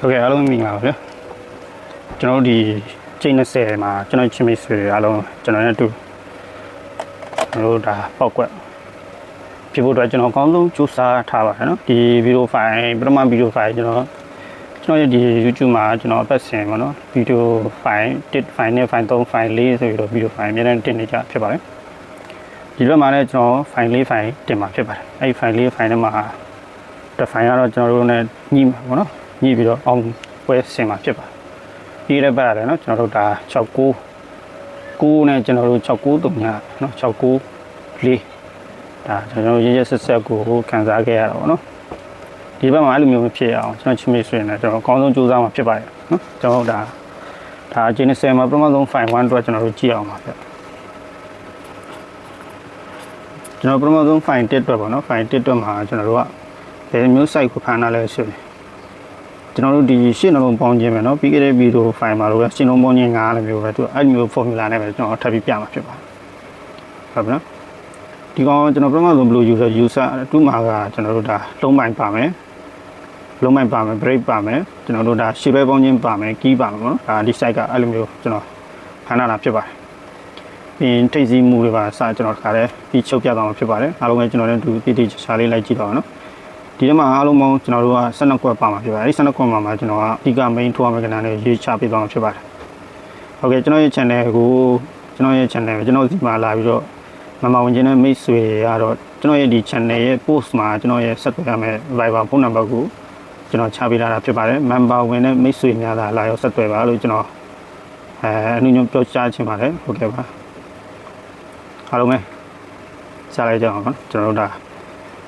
ဟုတ်ကဲ့အားလုံးမင်္ဂလာပါဗျာကျွန်တော်တို့ဒီချိန်20မှာကျွန်တော်ချင်းမိတ်ဆွေအားလုံးကျွန်တော်နဲ့အတူကျွန်တော်တို့ဒါပောက်ကွက်ဖြစ်ဖို့အတွက်ကျွန်တော်အကောင်းဆုံးကြိုးစားထားပါတယ်နော်ဒီဗီဒီယိုဖိုင်ပထမဗီဒီယိုဖိုင်ကျွန်တော်ကျွန်တော်ရဲ့ဒီ YouTube မှာကျွန်တော်အပတ်စဉ်ပေါ့နော်ဗီဒီယိုဖိုင်1ဖိုင်နဲ့ဖိုင်3ဖိုင်4ဆိုပြီးတော့ဗီဒီယိုဖိုင်အများနဲ့တင်နေကြဖြစ်ပါတယ်ဒီဘက်မှာလည်းကျွန်တော်ဖိုင်4ဖိုင်တင်မှာဖြစ်ပါတယ်အဲ့ဒီဖိုင်4ဖိုင်ထဲမှာတစ်ဖိုင်ကတော့ကျွန်တော်တို့ ਨੇ ညှိမှာပေါ့နော် ညှိပြီးတော့အောင်ပွဲဆင်မှာဖြစ်ပါတယ်ပြီးတဲ့ဘက်ရတယ်နော်ကျွန်တော်တို့ဒါ69 9နဲ့ကျွန်တော်တို့69တုံညာနော်69 4ဒါကျွန်တော်တို့ရရဆက်ဆက်ကိုခံစားခဲ့ရတာပေါ့နော်ဒီဘက်မှာအဲ့လိုမျိုးမဖြစ်အောင်ကျွန်တော်ချင်းမိတ်ဆွေနဲ့ကျွန်တော်အကောင်းဆုံးကြိုးစားမှာဖြစ်ပါတယ်နော်ကျွန်တော်တို့ဒါဒါအချင်း10မှာပထမဆုံး file 1အတွက်ကျွန်တော်တို့ကြည့်အောင်ပါဗျကျွန်တော်ပထမဆုံး file 1အတွက်ပေါ့နော် file 1အတွက်မှာကျွန်တော်တို့ကဘယ်မျိုး site ကိုဖန်တာလဲဆိုရင် ကျွန်တော်တို့ဒီရှင်းနှလုံးပေါင်းခြင်းပဲเนาะပြီးခဲ့တဲ့ဗီဒီယိုဖိုင်မှာတော့ရှင်းလုံးပေါင်းခြင်း9လည်းမျိုးပဲသူအဲ့ဒီမျိုး formula နဲ့ပဲကျွန်တော်ထပ်ပြီးပြမှာဖြစ်ပါတယ်ဟုတ်ပြီနော်ဒီကောင်ကျွန်တော်ပထမဆုံးဘယ်လို user user အတူမှာကကျွန်တော်တို့ဒါလုံးပိုင်းပါမယ်လုံးပိုင်းပါမယ် break ပါမယ်ကျွန်တော်တို့ဒါရှေ့ဘက်ပေါင်းခြင်းပါမယ် key ပါမယ်ပေါ့နော်ဒါဒီ site ကအဲ့လိုမျိုးကျွန်တော်ဖန်တာဖြစ်ပါတယ်ပြီးရင်ထိတ်စီးမှုတွေပါစကျွန်တော်တခါတည်းပြီးချုပ်ပြသွားမှာဖြစ်ပါတယ်အားလုံးပဲကျွန်တော်လည်းဒီတိတိကျကျလေးလိုက်ကြည့်တော့အောင်နော် ဒီထဲမှာအားလုံးပေါင်းကျွန်တော်တို့က12ခွက်ပါမှာဖြစ်ပါတယ်အဲဒီ12ခွက်မှာမှာကျွန်တော်ကအဓိက main ထိုးရမယ့်ကဏ္ဍနဲ့ရေးချပေးသွားမှာဖြစ်ပါတယ်ဟုတ်ကဲ့ကျွန်တော်ရဲ့ channel ကိုကျွန်တော်ရဲ့ channel ကိုကျွန်တော်ဒီမှာလာပြီးတော့မမဝင်ခြင်းနဲ့မိတ်ဆွေရတော့ကျွန်တော်ရဲ့ဒီ channel ရဲ့ post မှာကျွန်တော်ရဲ့ဆက်သွယ်ရမယ့် Viber ဖုန်းနံပါတ်ကိုကျွန်တော်ချပေးထားတာဖြစ်ပါတယ် member ဝင်တဲ့မိတ်ဆွေများသာလာရောက်ဆက်သွယ်ပါလို့ကျွန်တော်အဲအနည်းငယ်ပြောကြားချင်ပါတယ်ဟုတ်ကဲ့ပါအားလုံးပဲစားလိုက်ကြအောင်နော်ကျွန်တော်တို့ဒါ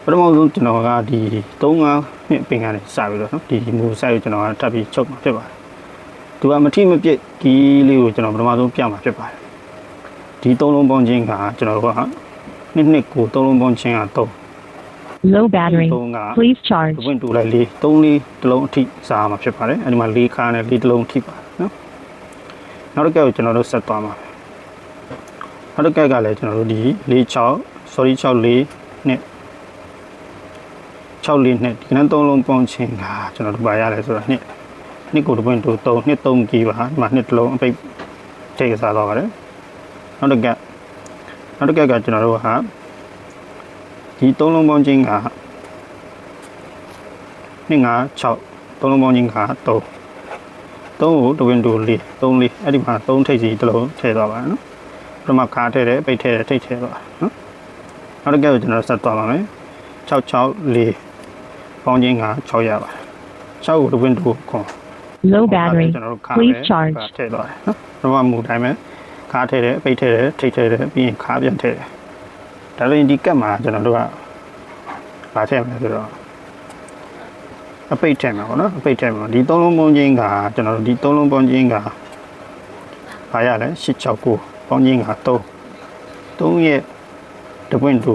ပထမဆုံးကျွန်တော်ကဒီ3-5နှစ်ပင်ကနေစပြီးတော့နော်ဒီမူဆိုင်ကိုကျွန်တော်ကထပ်ပြီးချုပ်မှာဖြစ်ပါတယ်သူကမထိမပြစ်ကီးလေးကိုကျွန်တော်ပထမဆုံးပြမှာဖြစ်ပါတယ်ဒီ3လုံးပေါင်းချင်းကကျွန်တော်တို့ကနှစ်နှစ်ကို3လုံးပေါင်းချင်းက3 Low battery. 3က Please တ charge. ပွင့်တူလိုက်လေး3လေးတစ်လုံးအထိစားမှာဖြစ်ပါတယ်အဲဒီမှာ၄ခါနဲ့၄တစ်လုံးထိပါနော်နောက်တစ်ကက်ကိုကျွန်တော်တို့ဆက်သွားမှာနောက်တစ်ကက်ကလည်းကျွန်တော်တို့ဒီ၄6 sorry 6 4နဲ့ 6လေးနဲ့ဒီကနေ့3လုံးပေါင်းချင်းကကျွန်တော်တို့ပါရတယ်ဆိုတော့နှစ်နှစ်ကိုတပွင့်တူ3နှစ်3ကီးပါဒီမှာနှစ်တစ်လုံးအပိတ်ထိတ်စားတော့ပါတယ်နောက်တစ်ကက်နောက်တစ်ကက်ကကျွန်တော်တို့ဟာဒီ3လုံးပေါင်းချင်းက2 5 6သုံးလုံးပေါင်းချင်းက3 3ကိုတဝင်းတူ4 3 4အဲ့ဒီမှာ3ထိပ်စီတစ်လုံးထည့်သွားပါနော်ပထမခါထည့်တယ်ပိတ်ထည့်တယ်ထိပ်ထည့်သွားနော်နောက်တစ်ကဲကိုကျွန်တော်ဆက်သွားပါမယ်6 6 4 ပေါင်းချင်းက6ရပါ6ကိုတဝင်းတူခွန် Low battery. ကျွန်တော်တို့ခါ Please တယ် charge. ခါထည့်သွားတယ်နော်ပထမမူတိုင်းပဲခါထည့်တယ်ပိတ်ထည့်တယ်ထိပ်ထည့်တယ်ပြီးရင်ခါပြန်ထည့်တယ်ဒါဆိုရင်ဒီကတ်မှာကျွန်တော်တို့ကဗာထည့်မယ်ဆိုတော့အပိတ်ထည့်မှာပေါ့နော်အပိတ်ထည့်မှာဒီသုံးလုံးပေါင်းချင်းကကျွန်တော်တို့ဒီသုံးလုံးပေါင်းချင်းကဘာရလဲ869ပေါင်းချင်းက3 3ရဲ့တပွင့်တူ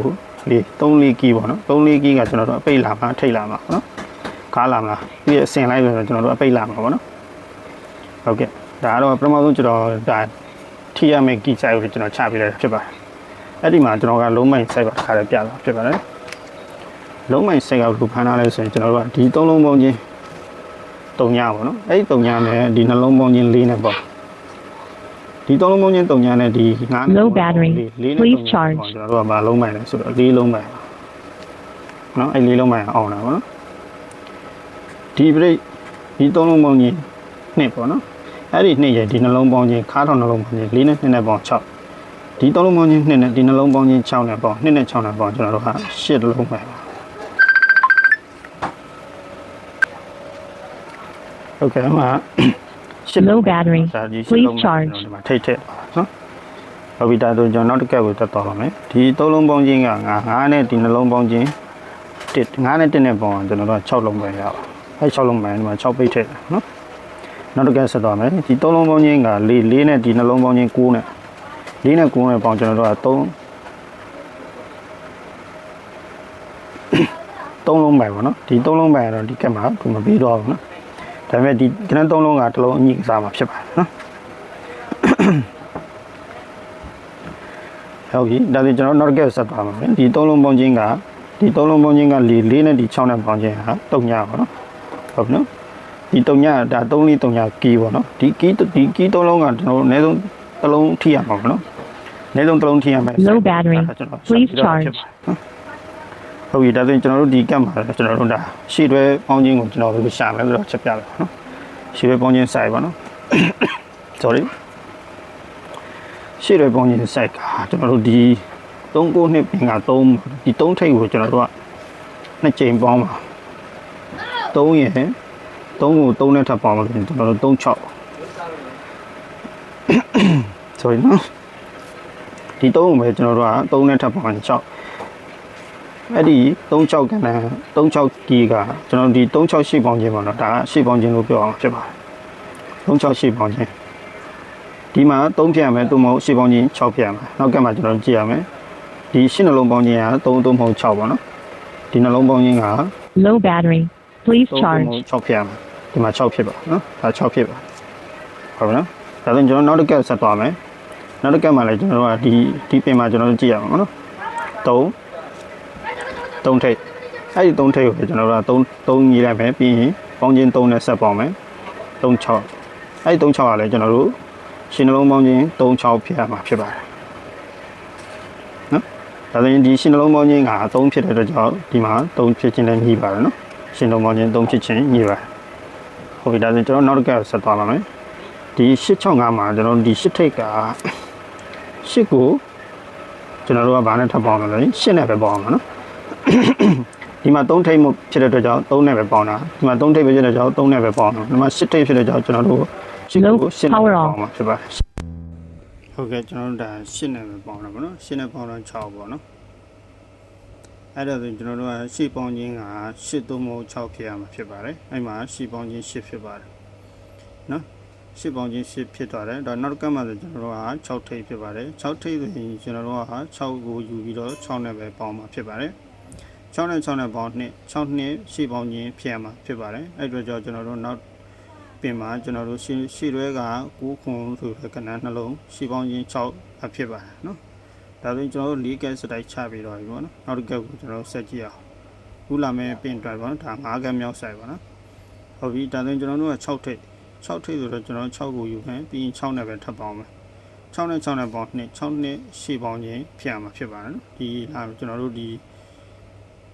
လေး3လေးကီးပေါ့နော်3လေးကီးကကျွန်တော်တို့အပိတ်လာမှာထိတ်လာမှာပေါ့နော်ကားလာမှာဒီအစင်လိုက်ဆိုတော့ကျွန်တော်တို့အပိတ်လာမှာပေါ့နော်ဟုတ်ကဲ့ဒါကတော့ပထမဆုံးကျွန်တော်ဒါထိရမယ့်ကီးဆိုင်ကိုကျွန်တော်ချပေးလိုက်တာဖြစ်ပါတယ်အဲ့ဒီမှာကျွန်တော်ကလုံးမိုင်းဆိုင်ပါတစ်ခါလေးပြတာဖြစ်ပါတယ်လုံးမိုင်ဆက်ကလူဖမ်းထားလဲဆိုရင်ကျွန်တော်တို့ကဒီသုံးလုံးပေါင်းချင်းတုံညာပေါ့နော်အဲ့ဒီတုံညာနဲ့ဒီနှလုံးပေါင်းချင်းလေးနဲ့ပေါ့ ဒီသုံးလုံးပေါင်းချင်းတုံညာနဲ့ဒီငါးနဲ့ Low battery. လေးနဲ့ Please တုံညာ charge. ပေါ့ကျွန်တော်တို့ကဘာလုံးမိုင်လဲဆိုတော့လေးလုံးမိုင်နော်အဲ့လေးလုံးမိုင်အောင်တာပေါ့နော်ဒီပြိတ်ဒီသုံးလုံးပေါင်းချင်းနှစ်ပေါ့နော်အဲ့ဒီနှစ်ရဲ့ဒီနှလုံးပေါင်းချင်းခါးထောင်နှလုံးပေါင်းချင်းလေးနဲ့နှစ်နဲ့ပေါင်း6ဒီသုံးလုံးပေါင်းချင်းနှစ်နဲ့ဒီနှလုံးပေါင်းချင်း6နဲ့ပေါင်းနှစ်နဲ့6နဲ့ပေါင်းကျွန်တော်တို့က8လုံးမိုင်ပါဟုတ်ကဲ့အမ ရှစ် Low battery. ဒါဒီရှစ် Please လုံး charge. ဒီမှာထိတ်ထည့်နော်ဟုတ်ပြီဒါဆိုကျွန်တော်နောက်တစ်ကက်ကိုတက်သွားပါမယ်ဒီသုံးလုံးပေါင်းချင်းကငါငါးနဲ့ဒီနှလုံးပေါင်းချင်းတစ်ငါးနဲ့တစ်နဲ့ပေါင်းကျွန်တော်တို့6လုံးပဲရပါအဲ6လုံးပဲဒီမှာ6ပိတ်ထည့်နော်နောက်တစ်ကက်ဆက်သွားမယ်ဒီသုံးလုံးပေါင်းချင်းက၄၄နဲ့ဒီနှလုံးပေါင်းချင်း9နဲ့၄နဲ့9နဲ့ပေါင်းကျွန်တော်တို့က3သုံးလုံးပဲပေါ့နော်ဒီသုံးလုံးပဲကတော့ဒီကက်မှာသူမပြီးတော့ဘူးနော် ဒါပေမဲ့ဒီကနန်းသုံးလုံးကတစ်လုံးအညိကစားမှာဖြစ်ပါတယ်နော်ဟုတ်ပြီဒါဆိုကျွန်တော်နောက်တစ်ကက်ဆက်သွားမှာပဲဒီသုံးလုံးပေါင်းချင်းကဒီသုံးလုံးပေါင်းချင်းက၄၄နဲ့ဒီ6နဲ့ပေါင်းချင်းဟာတုံညာပါနော်ဟုတ်ပြီနော်ဒီဒီတုံညဒါ3လေးတုံညကီးပေါ့နော်ဒီကီးဒီကီးသုံးလုံးကကျွန်တော်တို့အနည်းဆုံးတစ်လုံးထိရမှာပေါ့နော်အနည်းဆုံးတစ်လုံးထိရမယ် Low battery. ဒါကျွန်တော် Please ဆက်ပြီးတော့ charge. ဖြစ်ပါတယ်နော်ဟုတ်ပြီဒါဆိုရင်ကျွန်တော်တို့ဒီကတ်မှာလည်းကျွန်တော်တို့ဒါရှေ့တွဲပေါင်းခြင်းကိုကျွန်တော်တို့ရှာမယ်ဆိုတော့ချက်ပြလိုက်ပါနော်ရှေ့တွဲပေါင်းခြင်း site ပါနော် sorry ရှေ့တွဲပေါင်းခြင်း site ကကျွန်တော်တို့ဒီ3ကိုနှစ်ပင်က3ဒီ3ထိပ်ကိုကျွန်တော်တို့ကနှစ်ကြိမ်ပေါင်းပါ3ရယ်3ကို3နဲ့ထပ်ပေါင်းလို့ကျွန်တော်တို့36 sorry နော်ဒီ3ကိုပဲကျွန်တော်တို့က3နဲ့ထပ်ပေါင်းရင်6 အဲ့ဒီ36ကဏ္ဍ36ကီကကျွန်တော်ဒီ36ရှိပေါင်းခြင်းပေါ့နော်ဒါကရှိပေါင်းခြင်းလို့ပြောအောင်ဖြစ်ပါတယ်36ရှိပေါင်းခြင်းဒီမှာ3ဖြတ်ရမယ်သို့မဟုတ်ရှိပေါင်းခြင်း6ဖြတ်ရမယ်နောက်ကမှကျွန်တော်ကြည့်ရမယ်ဒီရှင်းနှလုံးပေါင်းခြင်းက3သို့မဟုတ်6ပေါ့နော်ဒီနှလုံးပေါင်းခြင်းက Low battery. Please 3 charge. 6ဖြစ်ရမယ်ဒီမှာ6ဖြစ်ပါနော်ဒါ6ဖြစ်ပါဟုတ်ပြီနော်ဒါဆိုရင်ကျွန်တော်နောက်တစ်ကက်ဆက်သွားမယ်နောက်တစ်ကက်မှာလည်းကျွန်တော်တို့ကဒီဒီပင်မှာကျွန်တော်တို့ကြည့်ရအောင်နော်3 3ထိပ်အဲ့ဒီ3ထိပ်ကိုကျွန်တော်တို့က3 3ညီလိုက်မယ်ပြီးရင်ပေါင်းချင်း3နဲ့ဆက်ပေါင်းမယ်3 6အဲ့ဒီ3 6ကလည်းကျွန်တော်တို့ရှင်းနှလုံးပေါင်းချင်း3 6ဖြစ်ရမှာဖြစ်ပါတယ်နော်ဒါဆိုရင်ဒီရှင်းနှလုံးပေါင်းချင်းက3ဖြစ်တဲ့အတွက်ကြောင့်ဒီမှာ3ဖြစ်ခြင်းနဲ့ညီပါတယ်နော်ရှင်လုံးပေါင်းချင်း3ဖြစ်ချင်းညီပါဟုတ်ပြီဒါဆိုကျွန်တော်နောက်တစ်ကက်ဆက်သွားပါမယ်ဒီ865မှာကျွန်တော်တို့ဒီ8ထိတ်က8ကိုကျွန်တော်တို့ကဘာနဲ့ထပ်ပေါင်းလဲ8နဲ့ပဲပေါင်းမှာနော် ဒီမှာ3ထိတ်မှုဖြစ်တဲ့အတွက်ကြောင့်3နဲ့ပဲပေါင်းတာဒီမှာ3ထိတ်ပဲဖြစ်တဲ့ကြောင့်3နဲ့ပဲပေါင်းတာဒီမှာ8ထိတ်ဖြစ်တဲ့ကြောင့်ကျွန်တော်တို့8ကို8နဲ့ပဲပေါင်းမှာဖြစ်ပါတယ်ဟုတ်ကဲ့ကျွန်တော်တို့ဒါ8နဲ့ပဲပေါင်းတာပေါ့နော်8နဲ့ပေါင်းတော့6ပေါ့နော်အဲ့ဒါဆိုရင်ကျွန်တော်တို့ကရှေ့ပေါင်းခြင်းက8သုံးမဟုတ်6ဖြစ်ရမှာဖြစ်ပါတယ်အဲ့မှာရှေ့ပေါင်းခြင်း8ဖြစ်ပါတယ်နော်ရှေ့ပေါင်းခြင်း8ဖြစ်သွားတယ်ဒါနောက်ကမှဆိုကျွန်တော်တို့က6ထိပ်ဖြစ်ပါတယ်6ထိပ်ဆိုရင်ကျွန်တော်တို့က6ကိုယူပြီးတော့6နဲ့ပဲပေါင်းမှာဖြစ်ပါတယ် 6နဲ့6နဲ့ပေါင်း2 6နှစ်ရှေ့ပေါင်းခြင်းဖြစ်ရမှာဖြစ်ပါတယ်အဲ့အတွက်ကြောင့်ကျွန်တော်တို့နောက်ပြင်မှာကျွန်တော်တို့ရှေ့ရှေ့တွဲက9ခွန်ဆိုတဲ့ကဏ္ဍနှလုံးရှေ့ပေါင်းခြင်း6အဖြစ်ပါတယ်နော်ဒါဆိုရင်ကျွန်တော်တို့၄ကက်စတိုက်ချပြီးတော့ပြီပေါ့နော်နောက်တစ်ကက်ကိုကျွန်တော်တို့ဆက်ကြည့်အောင်ခုလာမဲ့ပင်တွေ့ပေါ့နော်ဒါ၅ကက်မြောက်ဆိုင်ပါနော်ဟုတ်ပြီဒါဆိုရင်ကျွန်တော်တို့က6ထိပ်6ထိပ်ဆိုတော့ကျွန်တော်တို့6ကိုယူမယ်ပြီးရင်6နဲ့ပဲထပ်ပေါင်းမယ်6နဲ့6နဲ့ပေါင်း2 6နဲ့ရှေ့ပေါင်းခြင်းဖြစ်ရမှာဖြစ်ပါတယ်နော်ဒီလာကျွန်တော်တို့ဒီ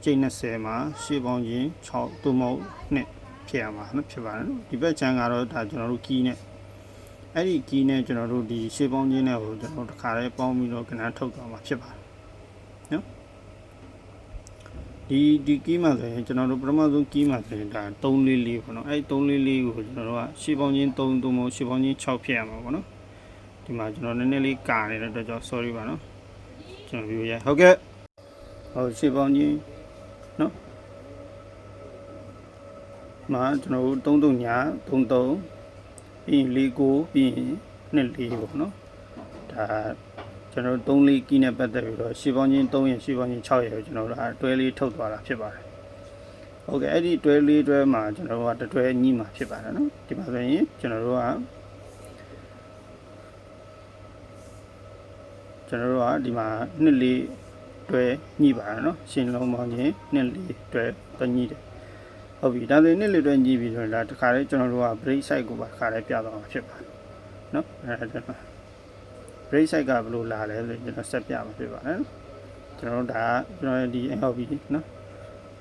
ကျိတ်20မှာရှေ့ပေါင်းခြင်း6သို့မဟုတ်2ဖြစ်ရမှာနော်ဖြစ်ပါတယ်နော်ဒီဘက်ချမ်းကတော့ဒါကျွန်တော်တို့ကီးနဲ့အဲ့ဒီကီးနဲ့ကျွန်တော်တို့ဒီရှေ့ပေါင်းခြင်းနဲ့ကိုကျွန်တော်တို့တစ်ခါလေးပေါင်းပြီးတော့ကဏ္ဍထုတ်သွားမှာဖြစ်ပါတယ်နော်ဒီဒီကီးမှာဆိုရင်ကျွန်တော်တို့ပထမဆုံးကီးမှာဆိုရင်ဒါ344ပေါ့နော်အဲ့ဒီ344ကိုကျွန်တော်တို့ကရှေ့ပေါင်းခြင်း3သို့မဟုတ်ရှေ့ပေါင်းခြင်း6ဖြစ်ရမှာပေါ့နော်ဒီမှာကျွန်တော်နည်းနည်းလေးကာနေတဲ့အတွက်ကြောင့် sorry ပါနော်ကျွန်တော်ပြောရဟုတ်ကဲ့ဟုတ်ရှေ့ပေါင်းခြင်း နော်မှာကျွန်တော်တို့3တုံညာ33ပြီးရင်၄ကိုပြီးရင်နှစ်၄ပေါ့နော်ဒါကျွန်တော်တို့3လေးကီးနဲ့ပတ်သက်ပြီးတော့ရှေ့ပေါင်းချင်း3ရင်ရှေ့ပေါင်းချင်း6ရင်ကျွန်တော်တို့အတွဲလေးထုတ်သွားတာဖြစ်ပါတယ်ဟုတ်ကဲ့အဲ့ဒီတွဲလေးတွဲမှာကျွန်တော်တို့ကတတွဲညှိမှာဖြစ်ပါတယ်နော်ဒီမှာဆိုရင်ကျွန်တော်တို့ကကျွန်တော်တို့ကဒီမှာနှစ်လေး တွဲညှိပါရနော်ရှင်လုံးပေါင်းချင်းနှစ်လေးတွဲတညှိတယ်ဟုတ်ပြီဒါဆိုနှစ်လေးတွဲညှိပြီးတော့ဒါတခါလေးကျွန်တော်တို့က break side ကိုပါခါလေးပြသွားမှာဖြစ်ပါတယ်နော်အဲ့ဒါ break side ကဘယ်လိုလာလဲဆိုကျွန်တော်ဆက်ပြမှာဖြစ်ပါတယ်ကျွန်တော်တို့ဒါကျွန်တော်ဒီ NLP နော်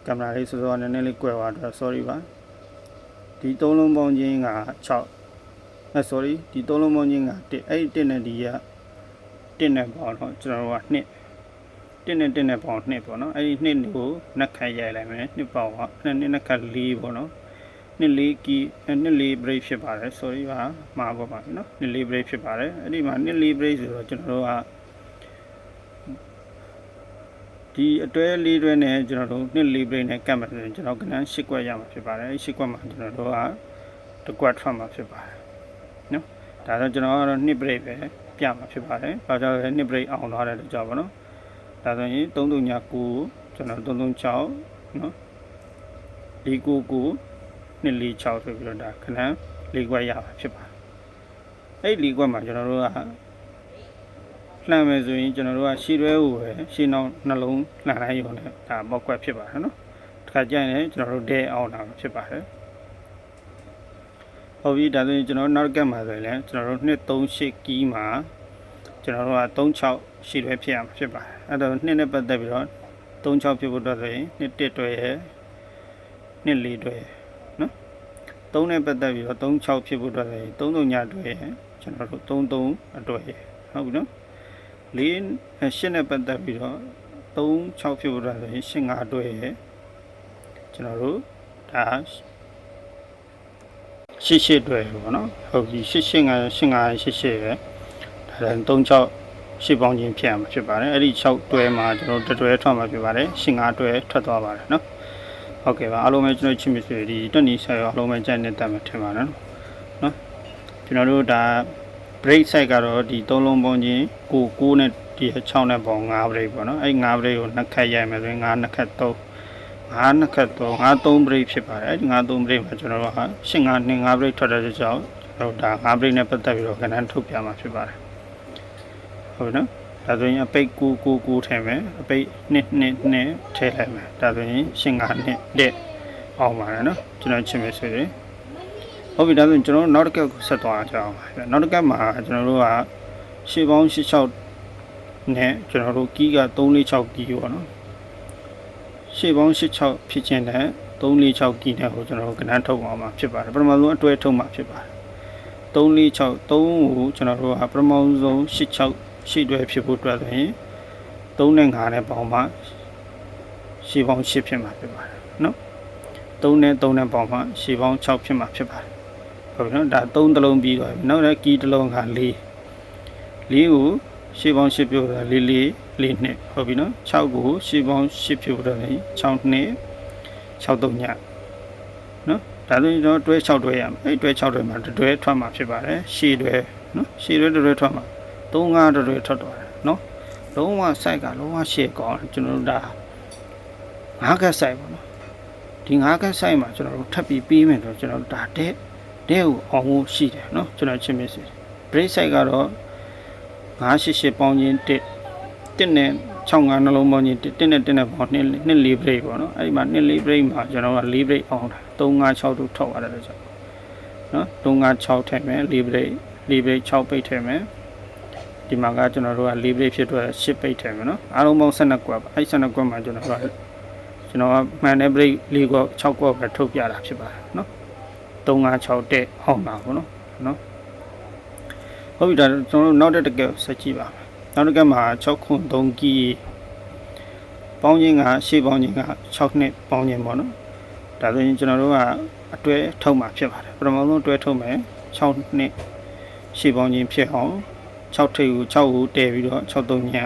ကင်မရာလေးစောစောနည်းနည်းလေးကွယ်သွားတော့ sorry ပါဒီသုံးလုံးပေါင်းချင်းက6အဲ sorry ဒီသုံးလုံးပေါင်းချင်းက1အဲ့ဒီ1နဲ့ဒီက1နဲ့ပေါင်းတော့ကျွန်တော်တို့က2 တင်းနဲ့တင်းနဲ့ပေါင်းနှစ်ပေါ့နော်အဲ့ဒီနှစ်ကိုနှက်ခတ်ရိုက်လိုက်မယ်နှစ်ပေါင်းကနှစ်နှစ်နှက်ခတ်၄ပေါ့နော်နှစ်လေးကီနှစ်လေး break ဖြစ်ပါတယ် sorry ပါမှားပါပါနော်နှစ်လေး break ဖြစ်ပါတယ်အဲ့ဒီမှာနှစ်လေး break ဆိုတော့ကျွန်တော်တို့ကဒီအတွဲလေးတွဲနဲ့ကျွန်တော်တို့နှစ်လေး break နဲ့ကတ်မယ်ဆိုရင်ကျွန်တော်ကနန်း၈ကွက်ရမှာဖြစ်ပါတယ်အဲ့၈ကွက်မှာကျွန်တော်တို့ကတစ်ကွက်ထွက်မှာဖြစ်ပါတယ်နော်ဒါဆိုကျွန်တော်ကတော့နှစ် break ပဲပြမှာဖြစ်ပါတယ်ဘာကြောင့်လဲနှစ် break အောင်သွားတဲ့အတွက်ကြောင့်ပေါ့နော် ဒါဆိုရင်339ကိုကျွန်တော်336နော်499 246ဆိုပြီးတော့ဒါခဏ၄ခွက်ရပါဖြစ်ပါတယ်အဲ့၄ခွက်မှာကျွန်တော်တို့ကလှန်မယ်ဆိုရင်ကျွန်တော်တို့ကရှည်တွဲကိုပဲရှည်နှောင်းနှလုံးလှန်လိုက်ရုံနဲ့ဒါပေါက်ကွက်ဖြစ်ပါတယ်နော်တစ်ခါကြရင်လည်းကျွန်တော်တို့ဒဲအောင်တာဖြစ်ပါတယ်ဟုတ်ပြီဒါဆိုရင်ကျွန်တော်နောက်ကက်မှာဆိုရင်လည်းကျွန်တော်တို့238ကီးမှာ ကျွန်တော်တို့က36ရှိတွဲဖြစ်ရမှာဖြစ်ပါတယ်အဲ့တော့2နဲ့ပတ်သက်ပြီးတော့36ဖြစ်ဖို့အတွက်ဆိုရင်2တစ်တွဲရယ်2လေးတွဲရယ်နော်3နဲ့ပတ်သက်ပြီးတော့36ဖြစ်ဖို့အတွက်ဆိုရင်33ညတွဲရယ်ကျွန်တော်တို့33အတွဲရယ်ဟုတ်ပြီနော်4 8နဲ့ပတ်သက်ပြီးတော့36ဖြစ်ဖို့အတွက်ဆိုရင်8 5အတွဲရယ်ကျွန်တော်တို့ဒါရှစ်ရှစ်တွဲပေါ့နော်ဟုတ်ပြီရှစ်ရှစ်ငါရှစ်ငါရှစ်ရှစ်ရယ်ဒါလည်း 36ရှစ်ပေါင်းချင်းဖြစ်ရမှာဖြစ်ပါတယ်အဲ့ဒီ6တွဲမှာကျွန်တော်တို့တစ်တွဲထွက်မှာဖြစ်ပါတယ်ရှစ်ငါတွဲထွက်သွားပါတယ်နော်ဟုတ်ကဲ့ပါအားလုံးပဲကျွန်တော်ချစ်မိဆွေဒီတက်နီဆိုင်ရောအားလုံးပဲကြိုက်နေတတ်မှာထင်ပါတယ်နော်နော်ကျွန်တော်တို့ဒါ break side ကတော့ဒီ3လုံးပေါင်းချင်းကို9နဲ့ဒီ6နဲ့ပေါင်း5 break ပေါ့နော်အဲ့5 break ကိုနှစ်ခက်ရိုက်မယ်ဆိုရင်5နှစ်ခက်3 5နှစ်ခက်တော့5 3 break ဖြစ်ပါတယ်အဲဒီ5 3 break မှာကျွန်တော်တို့က8 5 2 5 break ထွက်တဲ့ကြောင့်ကျွန်တော်တို့ဒါ5 break နဲ့ပတ်သက်ပြီးတော့ခဏထုတ်ပြမှာဖြစ်ပါတယ် ဟုတ်ပြီနော်ဒါဆိုရင်အပိတ်9 9 9ထည့်မယ်အပိတ်2 2 2ထည့်လိုက်မယ်ဒါဆိုရင်8 5 2လက်အောင်ပါတယ်နော်ကျွန်တော်ချင်းမယ်ဆိုရင်ဟုတ်ပြီဒါဆိုရင်ကျွန်တော်တို့နောက်တစ်ကက်ကိုဆက်သွားကြအောင်ပါနောက်တစ်ကက်မှာကျွန်တော်တို့ကရှေ့ပေါင်း86နဲ့ကျွန်တော်တို့ကီးက346ကီးပေါ့နော်ရှေ့ပေါင်း86ဖြစ်ခြင်းနဲ့346ကီနဲ့ကိုကျွန်တော်တို့ကဏ္ဍထုတ်အောင်မှာဖြစ်ပါတယ်ပထမဆုံးအတွဲထုတ်မှာဖြစ်ပါတယ်346 3ကိုကျွန်တော်တို့ကပထမဆုံး86 ရှေ့တွဲဖြစ်ဖို့အတွက်ဆိုရင်3နဲ့5နဲ့ပေါင်းမှရှေ့ပေါင်း8ဖြစ်မှာဖြစ်ပါတယ်နော်3နဲ့3နဲ့ပေါင်းမှရှေ့ပေါင်း6ဖြစ်မှာဖြစ်ပါတယ်ဟုတ်ပြီနော်ဒါ3တစ်လုံးပြီးတော့ပြီနောက်လည်းကီတစ်လုံးက4 4ကိုရှေ့ပေါင်း8ပြောတာ4 4 4နှစ်ဟုတ်ပြီနော်6ကိုရှေ့ပေါင်း8ပြောတာလေ6နှစ်6တုံညနော်ဒါဆိုရင်တော့တွဲ6တွဲရမယ်အဲ့တွဲ6တွဲမှာတွဲထွက်မှာဖြစ်ပါတယ်ရှေ့တွဲနော်ရှေ့တွဲတွဲထွက်မှာ 3 5တွဲထွက်သွားတယ်နော်လုံးဝ site ကလုံးဝရှေ့ကောင်းကျွန်တော်တို့ဒါ5ကက် site ပေါ့နော်ဒီ5ကက် site မှာကျွန်တော်တို့ထပ်ပြီးပြီးမယ်တော့ကျွန်တော်တို့ဒါတဲ့တဲ့ကိုအောင်ဖို့ရှိတယ်နော်ကျွန်တော်ချင်းမစ်စီ break site ကတော့988ပေါင်းချင်း1 1နဲ့65နှလုံးပေါင်းချင်း1နဲ့1နဲ့ပေါင်း2 2 4 break ပေါ့နော်အဲ့ဒီမှာ2 4 break မှာကျွန်တော်က4 break အောင်တာ356တို့ထောက်ရတယ်လို့ဆိုနော်356ထည့်မယ်4 break 4 break 6ပိတ်ထည့်မယ် ဒီမှာကကျွန်တော်တို့က4 break ဖြစ်တော့10ပိတ်ထည့်မယ်နော်အားလုံးပေါင်း12ကွက်ပါအဲ့12ကွက်မှာကျွန်တော်ကကျွန်တော်ကမှန်တဲ့ break 4ကွက်6ကွက်ပဲထုတ်ပြတာဖြစ်ပါတယ်နော်356တဲ့အောင်ပါပေါ့နော်နော်ဟုတ်ပြီဒါကျွန်တော်တို့နောက်တစ်တကယ်ဆက်ကြည့်ပါမယ်နောက်တစ်ကမှာ6ခွန်3ကီပေါင်းခြင်းကရှေ့ပေါင်းခြင်းက6နှစ်ပေါင်းခြင်းပေါ့နော်ဒါဆိုရင်ကျွန်တော်တို့ကအတွဲထုတ်မှာဖြစ်ပါတယ်ပထမဆုံးအတွဲထုတ်မယ်6နှစ်ရှေ့ပေါင်းခြင်းဖြစ်အောင် 6ထိပ်ကို6ကိုတည်ပြီးတော့6 3ည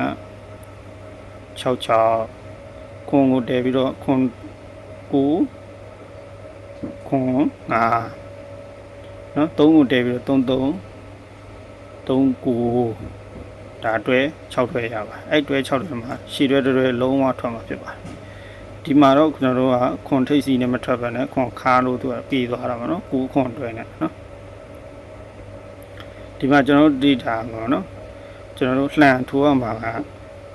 6 6ခွန်ကိုတည်ပြီးတော့ခွန်9ခွန်5နော်3ကိုတည်ပြီးတော့3 3 3 9ဒါအတွဲ6တွဲရပါအဲ့တွဲ6တွဲမှာရှည်တွဲတွဲလုံးဝထွက်မှာဖြစ်ပါတယ်ဒီမှာတော့ကျွန်တော်တို့ကခွန်ထိပ်စီနဲ့မထွက်ပါနဲ့ခွန်ခါလို့သူကပြေးသွားတာပါနော်9ခွန်တွဲနဲ့နော် ဒီမှာကျွန်တော်တို့ data ပေါ့နော်ကျွန်တော်တို့လှန်ထိုးရမှာက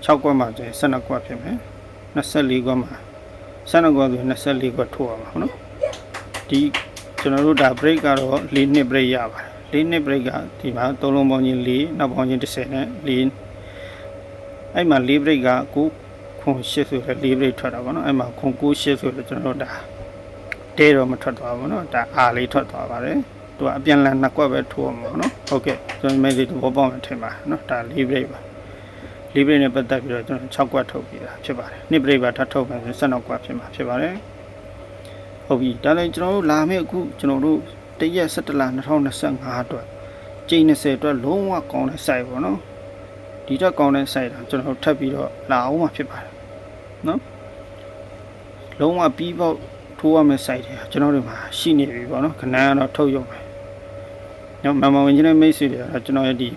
6ကွက်မှာကျရင်12ကွက်ဖြစ်မယ်24ကွက်မှာ12ကွက်ဆို24ကွက်ထိုးရမှာဟုတ်နော်ဒီကျွန်တော်တို့ဒါ break ကတော့4နှစ် break ရပါတယ်၄နှစ် break ကဒီမှာသုံးလုံးပေါင်းချင်း၄နောက်ပေါင်းချင်း30နဲ့၄အဲ့မှာ၄ break က9ခွန်8ဆိုတဲ့၄ break ထွက်တာပေါ့နော်အဲ့မှာခွန်9 8ဆိုတော့ကျွန်တော်တို့ဒါတဲတော့မထွက်သွားဘူးเนาะဒါအားလေးထွက်သွားပါတယ် သူကအပြန်လန်နှစ်ကွက်ပဲထိုးအောင်ပေါ့နော်ဟုတ်ကဲ့ကျွန်တော်မိတ်ဆွေသဘောပေါက်တယ်ထင်ပါတယ်နော်ဒါလေးဘရိတ်ပါလေးဘရိတ်နဲ့ပတ်သက်ပြီးတော့ကျွန်တော်6ကွက်ထုတ်ပြီးတာဖြစ်ပါတယ်နှစ်ဘရိတ်ပါထပ်ထုတ်ပါဆို12ကွက်ဖြစ်မှာဖြစ်ပါတယ်ဟုတ်ပြီဒါလည်းကျွန်တော်တို့လာမယ့်အခုကျွန်တော်တို့တရက်17လ2025အတွက်ကျိန်20အတွက်လုံးဝကောင်းတဲ့ site ပေါ့နော်ဒီတော့ကောင်းတဲ့ site တာကျွန်တော်တို့ထပ်ပြီးတော့လာအောင်မှာဖြစ်ပါတယ်နော်လုံးဝပြီးပေါက်ထိုးရမယ့် site တွေကျွန်တော်တို့မှာရှိနေပြီပေါ့နော်ခဏကတော့ထုတ်ရုံပဲ ညမမဝင်ချင်းမိတ်ဆွေတွေကတော့ကျွန်တော်ရဲ့ဒီ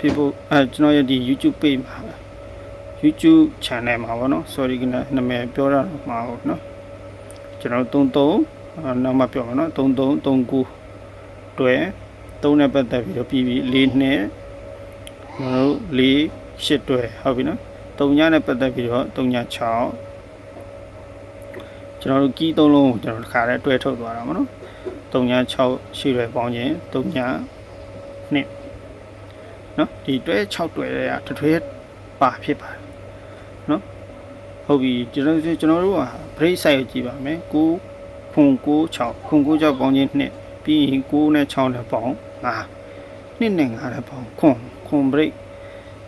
Facebook အဲကျွန်တော်ရဲ့ဒီ YouTube page မှာ YouTube channel မှာပေါ့နော် sorry ကနာမည်ပြောတာတော့မှာဟုတ်နော်ကျွန်တော်တို့33နောက်မှပြောမှာနော်3339တွဲ3နဲ့ပတ်သက်ပြီးတော့ပြီးပြီး4နှစ်ကျွန်တော်တို့4 8တွဲဟုတ်ပြီနော်3ညနဲ့ပတ်သက်ပြီးတော့3ည6ကျွန်တော်တို့ကီး3လုံးကိုကျွန်တော်တစ်ခါတည်းတွဲထုတ်သွားတာပေါ့နော် 36ရှိရယ်ပေါင်းခြင်း39နှစ်နော်ဒီတွဲ6တွဲတွေကတစ်ထွေးပါဖြစ်ပါတယ်နော်ဟုတ်ပြီကျွန်တော်တို့ကျွန်တော်တို့က break side ကိုကြည့်ပါမယ်9ခွန်96ခွန်96ပေါင်းခြင်းနှစ်ပြီးရင်9နဲ့6နဲ့ပေါင်း5နှစ်နဲ့5နဲ့ပေါင်းခွန်ခွန် break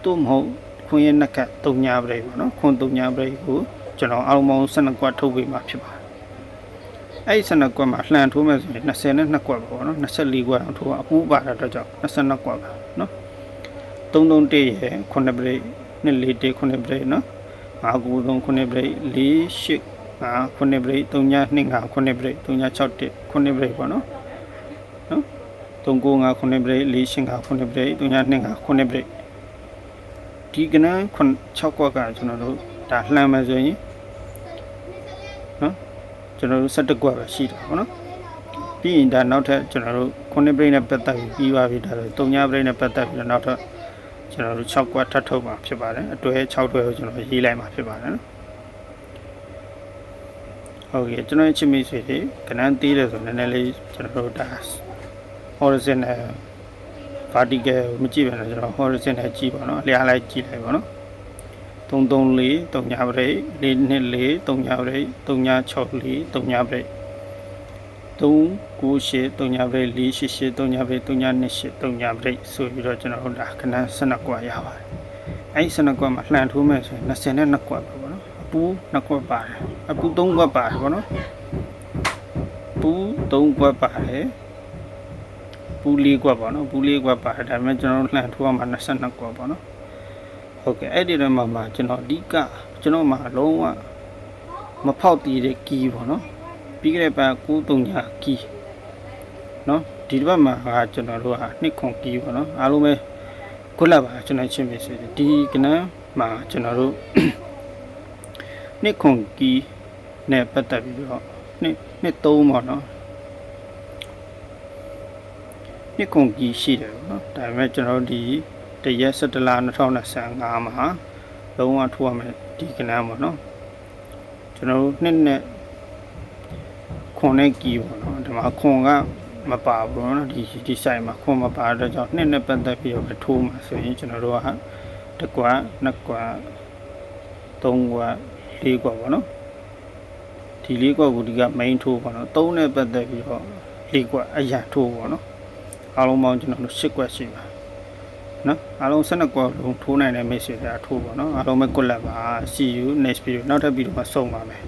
တို့မဟုတ်ခွန်ရဲ့နှက်က3ညာ break ပေါ့နော်ခွန်3ညာ break ကိုကျွန်တော်အားလုံးပေါင်း12ကွက်ထုတ်ပေးမှာဖြစ်ပါတယ် အဲ့ဒီ12ကွက်မှာလှန်ထိုးမယ်ဆိုရင်20နဲ့2ကွက်ပါပေါ့နော်24ကွက်အောင်ထိုးအပူပါတာတော့ကြောင့်22ကွက်ပါနော်331ရဲ့9ဘရိတ်241 9ဘရိတ်နော်593 9ဘရိတ်48 5 9ဘရိတ်325 9ဘရိတ်361 9ဘရိတ်ပေါ့နော်နော်395 9ဘရိတ်485 9ဘရိတ်325 9ဘရိတ်ဒီကနန်း6ကွက်ကကျွန်တော်တို့ဒါလှန်မယ်ဆိုရင် ကျွန်တော်တို့17ကွက်ပဲရှိတာပေါ့နော်ပြီးရင်ဒါနောက်ထပ်ကျွန်တော်တို့9ဘရိတ်နဲ့ပတ်သက်ပြီးပြီးပါပြီဒါဆို3ညဘရိတ်နဲ့ပတ်သက်ပြီးတော့နောက်ထပ်ကျွန်တော်တို့6ကွက်ထပ်ထုတ်မှာဖြစ်ပါတယ်အတွဲ6တွဲကိုကျွန်တော်ရေးလိုက်မှာဖြစ်ပါတယ်နော်ဟုတ်ကဲ့ကျွန်တော်ရဲ့ချစ်မိတ်ဆွေတွေကနန်းသေးတယ်ဆိုနည်းနည်းလေးကျွန်တော်တို့ဒါ horizontal vertical ကိုမကြည့်ပါနဲ့ကျွန်တော် horizontal ကြည့်ပါနော်အလျားလိုက်ကြည့်လိုက်ပါနော် 334 3ညာပရိတ်424 3ညာပရိတ်364 3ညာပရိတ်398 3ညာပရိတ်488 3ညာပရိတ်328 3ညာပရိတ်ဆိုပြီးတော့ကျွန်တော်တို့ဒါခဏ12ကွာရပါတယ်အဲ့ဒီ12ကွာမှာလှန်ထိုးမယ်ဆိုရင်22ကွာပဲပေါ့နော်အပူ2ကွက်ပါတယ်အပူ3ကွက်ပါတယ်ပေါ့နော်ပူ3ကွက်ပါတယ်ပူ4ကွက်ပေါ့နော်ပူ4ကွက်ပါတယ်ဒါပေမဲ့ကျွန်တော်တို့လှန်ထိုးရမှာ22ကွက်ပေါ့နော် ဟုတ်ကဲ့အဲ့ဒီတော့မှမှကျွန်တော်အဓိကကျွန်တော်မှလုံးဝမဖောက်တည်တဲ့ကီးပေါ့နော်ပြီးခဲ့တဲ့ပတ်939ကီးနော်ဒီတစ်ပတ်မှာကကျွန်တော်တို့ကနှစ်ခွန်ကီးပေါ့နော်အားလုံးပဲခုလက်ပါကျွန်တော်ချင်းပြီဆိုရင်ဒီကနန်းမှာကျွန်တော်တို့နှစ်ခွန်ကီးနဲ့ပတ်သက်ပြီးတော့နှစ်နှစ်3ပေါ့နော်နှစ်ခွန်ကီးရှိတယ်ပေါ့နော်ဒါပေမဲ့ကျွန်တော်တို့ဒီ တရက်17လ2025မှာလုံးဝထိုးရမယ်ဒီကနန်းပေါ့နော်ကျွန်တော်တို့နှစ်နဲ့ခွန်နဲ့ကီပေါ့နော်ဒီမှာခွန်ကမပါဘူးနော်ဒီဒီ site မှာခွန်မပါတဲ့ကြောင့်နှစ်နဲ့ပတ်သက်ပြီးတော့ပဲထိုးမှာဆိုရင်ကျွန်တော်တို့ကတစ်ကွာနှစ်ကွာသုံးကွာလေးကွာပေါ့နော်ဒီလေးကွာကိုဒီက main ထိုးပေါ့နော်သုံးနဲ့ပတ်သက်ပြီးတော့လေးကွာအရာထိုးပေါ့နော်အားလုံးပေါင်းကျွန်တော်တို့10ကွက်ရှိပါ နော်အားလုံး12ကွက်လုံးထိုးနိုင်တဲ့ message တွေထိုးပါနော်အားလုံးပဲ good luck ပါ see you next video နောက်ထပ် video မှာဆုံပါမယ်